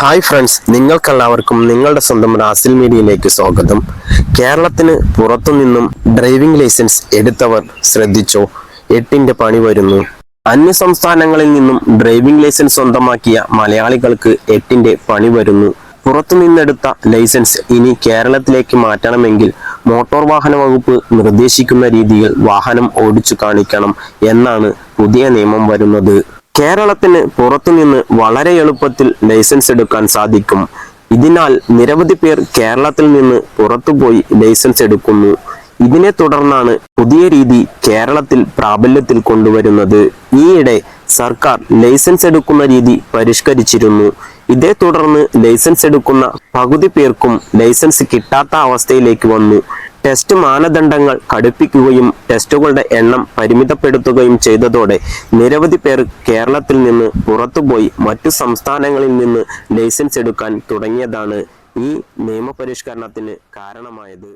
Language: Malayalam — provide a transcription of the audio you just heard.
ഹായ് ഫ്രണ്ട്സ് നിങ്ങൾക്കെല്ലാവർക്കും നിങ്ങളുടെ സ്വന്തം റാസിൽ മീഡിയയിലേക്ക് സ്വാഗതം. കേരളത്തിന് പുറത്തുനിന്നും ഡ്രൈവിംഗ് ലൈസൻസ് എടുത്തവർ ശ്രദ്ധിച്ചോ? എട്ടിന്റെ പണി വരുന്നു. അന്യ സംസ്ഥാനങ്ങളിൽ നിന്നും ഡ്രൈവിംഗ് ലൈസൻസ് സ്വന്തമാക്കിയ മലയാളികൾക്ക് എട്ടിന്റെ പണി വരുന്നു. പുറത്തുനിന്നെടുത്ത ലൈസൻസ് ഇനി കേരളത്തിലേക്ക് മാറ്റണമെങ്കിൽ മോട്ടോർ വാഹന വകുപ്പ് നിർദ്ദേശിക്കുന്ന രീതിയിൽ വാഹനം ഓടിച്ചു കാണിക്കണം എന്നാണ് പുതിയ നിയമം വരുന്നത്. കേരളത്തിന് പുറത്തുനിന്ന് വളരെ എളുപ്പത്തിൽ ലൈസൻസ് എടുക്കാൻ സാധിക്കും. ഇതിനാൽ നിരവധി പേർ കേരളത്തിൽ നിന്ന് പുറത്തുപോയി ലൈസൻസ് എടുക്കുന്നു. ഇതിനെ തുടർന്നാണ് പുതിയ രീതി കേരളത്തിൽ പ്രാബല്യത്തിൽ കൊണ്ടുവരുന്നത്. ഈയിടെ സർക്കാർ ലൈസൻസ് എടുക്കുന്ന രീതി പരിഷ്കരിച്ചിരുന്നു. ഇതേ തുടർന്ന് ലൈസൻസ് എടുക്കുന്ന പകുതി പേർക്കും ലൈസൻസ് കിട്ടാത്ത അവസ്ഥയിലേക്ക് വന്നു. ടെസ്റ്റ് മാനദണ്ഡങ്ങൾ കടുപ്പിക്കുകയും ടെസ്റ്റുകളുടെ എണ്ണം പരിമിതപ്പെടുത്തുകയും ചെയ്തതോടെ നിരവധി പേർ കേരളത്തിൽ നിന്ന് പുറത്തുപോയി മറ്റു സംസ്ഥാനങ്ങളിൽ നിന്ന് ലൈസൻസ് എടുക്കാൻ തുടങ്ങിയതാണ് ഈ നിയമപരിഷ്കരണത്തിന് കാരണമായത്.